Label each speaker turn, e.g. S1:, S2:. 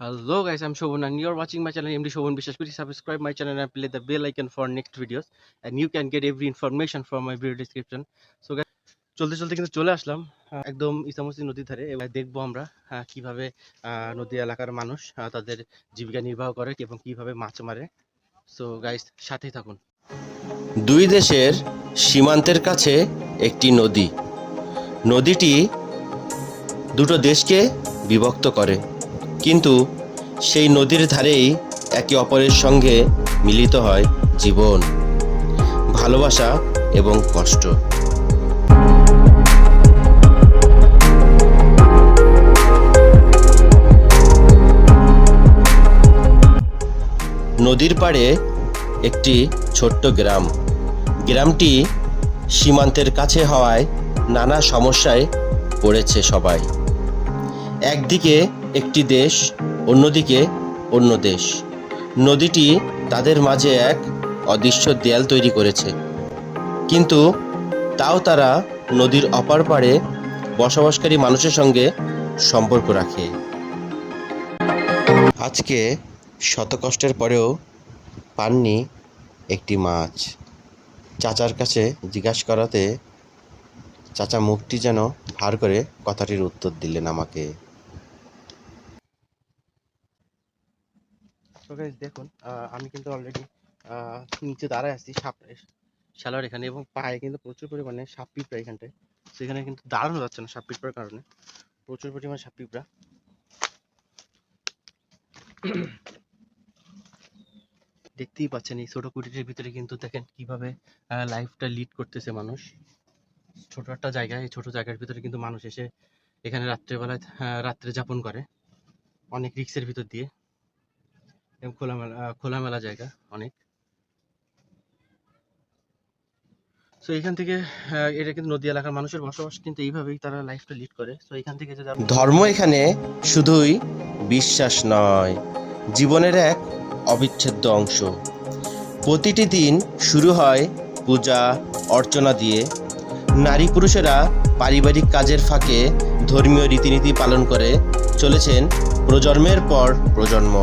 S1: Hello guys, I'm Shobhan and you're watching my channel MD Shobhan বিশ্বাস Please subscribe my channel and play the bell icon for next videos and you can get every information from my video description. So guys, চলতে চলতে কিন্তু চলে আসলাম একদম ইসামসি নদীর ধারে এবার দেখব আমরা কীভাবে নদী এলাকার মানুষ তাদের জীবিকা নির্বাহ করে এবং কীভাবে মাছ মারে সো গাইস সাথেই থাকুন
S2: দুই দেশের সীমান্তের কাছে একটি নদী নদীটি দুটো দেশকে বিভক্ত করে কিন্তু সেই নদীর ধারেই একে অপরের সঙ্গে মিলিত হয় জীবন, ভালোবাসা এবং কষ্ট। নদীর পাড়ে একটি ছোট্ট গ্রাম। গ্রামটি সীমান্তের কাছে হওয়ায় নানা সমস্যায় পড়েছে সবাই। একদিকে একটি দেশ, অন্যদিকে অন্য দেশ। নদীটি তাদের মাঝে এক অদৃশ্য দেয়াল তৈরি করেছে। কিন্তু তাও তারা নদীর অপার পাড়ে বসবাসকারী মানুষের সঙ্গে সম্পর্ক রাখে। আজকে শত কষ্টের পরেও পাননি একটি মাছ। চাচার কাছে জিজ্ঞাসা করাতে চাচা মুখটি যেন ভার করে কথাটির উত্তর দিলেন আমাকে।
S1: তো গাইস দেখুন আমি কিন্তু অলরেডি নিচে দাঁড়ায় আছি, সাপ শ্যালোর এখানে, এবং পায়ে কিন্তু প্রচুর পরিমাণে সাপ পিঁপড়া এখানটায়। সেখানে কিন্তু দাঁড়ানো যাচ্ছে না সাপ পিঁপড়ার কারণে। প্রচুর পরিমাণে সাপ পিঁপড়া। দেখতেই পাচ্ছেন, এই ছোট কুটিরের ভিতরে কিন্তু দেখেন কীভাবে লাইফটা লিড করতেছে মানুষ। ছোট একটা জায়গা এই ছোট জায়গার ভিতরে কিন্তু মানুষ এসে এখানে রাত্রেবেলায় রাত্রে যাপন করে। অনেক রিক্সের ভিতর দিয়ে। এবং খোলামেলা খোলামেলা জায়গা অনেক। তো এখান থেকে এটা কিন্তু নদী এলাকার মানুষের বসবাস, কিন্তু এইভাবেই তারা লাইফটা লিড করে। তো এখান থেকে
S2: ধর্ম এখানে শুধুই বিশ্বাস নয়, জীবনের এক অবিচ্ছেদ্য অংশ। প্রতিটি দিন শুরু হয় পূজা, অর্চনা দিয়ে। নারী পুরুষেরা পারিবারিক কাজের ফাঁকে ধর্মীয় রীতিনীতি পালন করে চলেছেন প্রজন্মের পর প্রজন্ম।